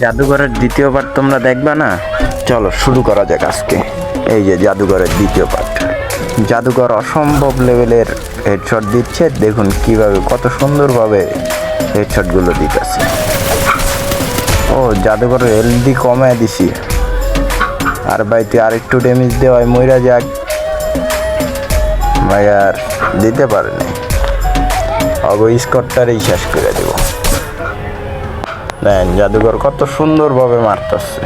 জাদুঘরের দ্বিতীয় পার্ট তোমরা দেখবা না? চলো শুরু করা যাক আজকে। এই যে জাদুঘরের দ্বিতীয় পার্ট জাদুঘর অসম্ভব লেভেলের হেডশট দিচ্ছে। দেখুন কীভাবে কত সুন্দরভাবে হেডশটগুলো দিতেছে। ও, জাদুঘরের এলডি কমায় দিছি। আর ভাই, তুই আরেকটু ড্যামেজ দেওয়ায় মইরা যাক। ভাই, আর দিতে পারেনি। অগ স্কটটারই শেষ করে দেব। দেন জাদুঘর কত সুন্দরভাবে মারতেছে।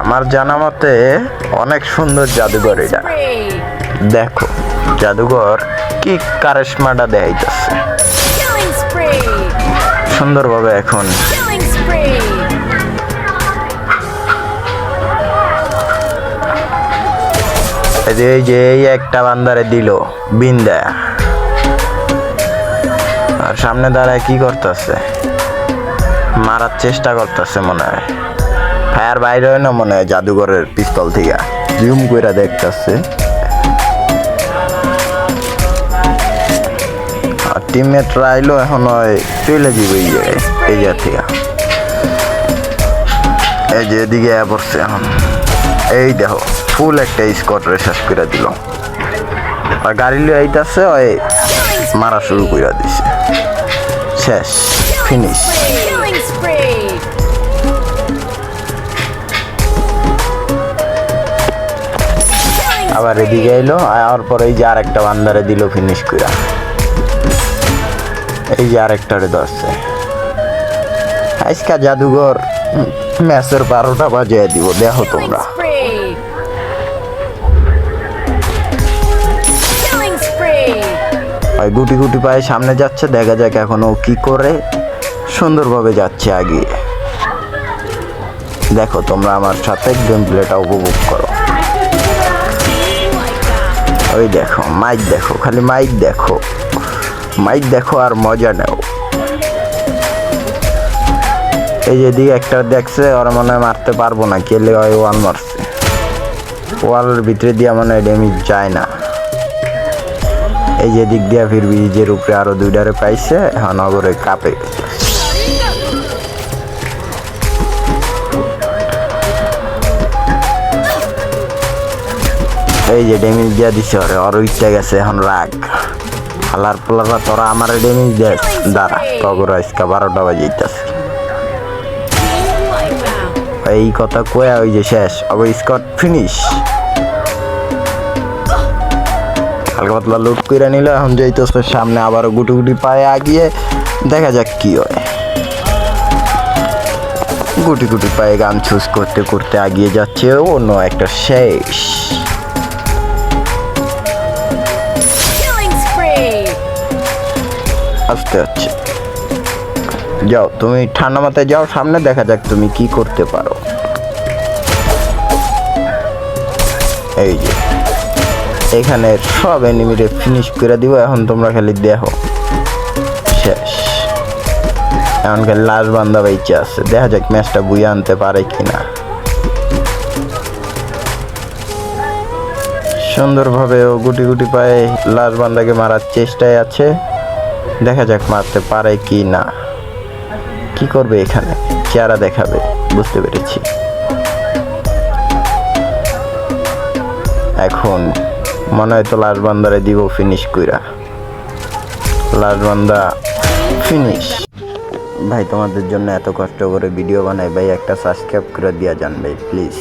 আমার জানা মতে অনেক সুন্দর জাদুঘর এটা। দেখো জাদুঘর কি কারেশমাটা দেখাইতেছে! সুন্দরভাবে এখন। এই যে এই যে এই একটা বান্দারে দিল বিন্দা আর সামনে দাঁড়ায় কি করতেছে? মারার চেষ্টা করতেছে মনে হয়। ফায়ার বাইরে হয় না মনে হয় জাদুঘরের পিস্তল থেকে। জুম করে দেখতেছে। আর টিমমেটরা আইলো এখন হয় চলে যাবে এই জায়গায় এই জায়গা এই যে এদিকে পড়ছে এখন। এই দেখো ফুল একটা স্কট শেষ করে দিল। আর গাড়ি লিয়ে আইতাছে, ওই মারা শুরু করে দিছে। শেষ ফিনিশ Killing spree! Killing আবার এদিকে এলো আর পরে এই যে আরেকটা বান্দারে দিল ফিনিশ করে এই যে আরেকটারে ধরছে আজকা জাদুঘর ম্যাচের বারোটা বাজিয়ে দিব দেখো তোমরা! Killing spree! ওই গুটি গুটি পায়ে সামনে যাচ্ছে, দেখা যাক এখন ও কি করে সুন্দরভাবে যাচ্ছে আগে। দেখো, তোমরা আমার সাথে গেম প্লেটা উপভোগ করো। ওই দেখো মাইক দেখো, খালি মাইক দেখো। মাইক দেখো আর মজা নেও। এই যে দিকে একটা দেখছে, ওরা মনে হয় মারতে পারব না, কেলে ওয়ান মারছে। ওয়ালের ভিতরে দিয়ে মনে হয় ড্যামেজ যায় না। এই যে দিক দিয়া ফির ব্রিজের উপরে আরও দুইটারে পাইছে, এখন নগরে কাপে। এই যে ড্যামেজ দিয়া দিছে ওরে ওর ইচ্ছা গেছে এখন রাগ। হালার পোলারা তোরা আমার ড্যামেজ দেখ দাঁড়া, তগর আজকে বারোটা বাজে বাজাইতেছে এই কথা কয়া ওই যে শেষ অব স্কট ফিনিশ হালকা পাতলা লুট করে নিল এখন যাইতেছে সামনে আবারও গুটি গুটি পায়ে আগিয়ে দেখা যাক কি হয়। গুটি গুটি পায়ে গান চুজ করতে করতে আগিয়ে যাচ্ছে অন্য একটা শেষ! আসতে হচ্ছে। যাও তুমি ঠান্ডা মাথায় যাও সামনে দেখা যাক তুমি কি করতে পারো। এই যে। এখানে সব এনিমিরে ফিনিশ করে দিব, এখন তোমরা খালি দেখো। শেষ। খালি লাস্ট বান্দা বাইচে আছে। দেখা যাক ম্যাচটা বুয়ে আনতে পারে কিনা। সুন্দরভাবে ও গুটি গুটি পায়ে লাস্ট বান্দাকে মারার চেষ্টায় আছে। দেখা যাক মারতে পারে কি না কি করবে এখানে? চেহারা দেখাবে, বুঝতে পেরেছি। এখন মনে হয় তো লাস্ট বান্দারে দিব ফিনিশ কইরা। লাস্ট বান্দা ফিনিশ ভাই, তোমাদের জন্য এত কষ্ট করে ভিডিও বানাই, ভাই, একটা সাবস্ক্রাইব করে দিয়া যান, ভাই প্লিজ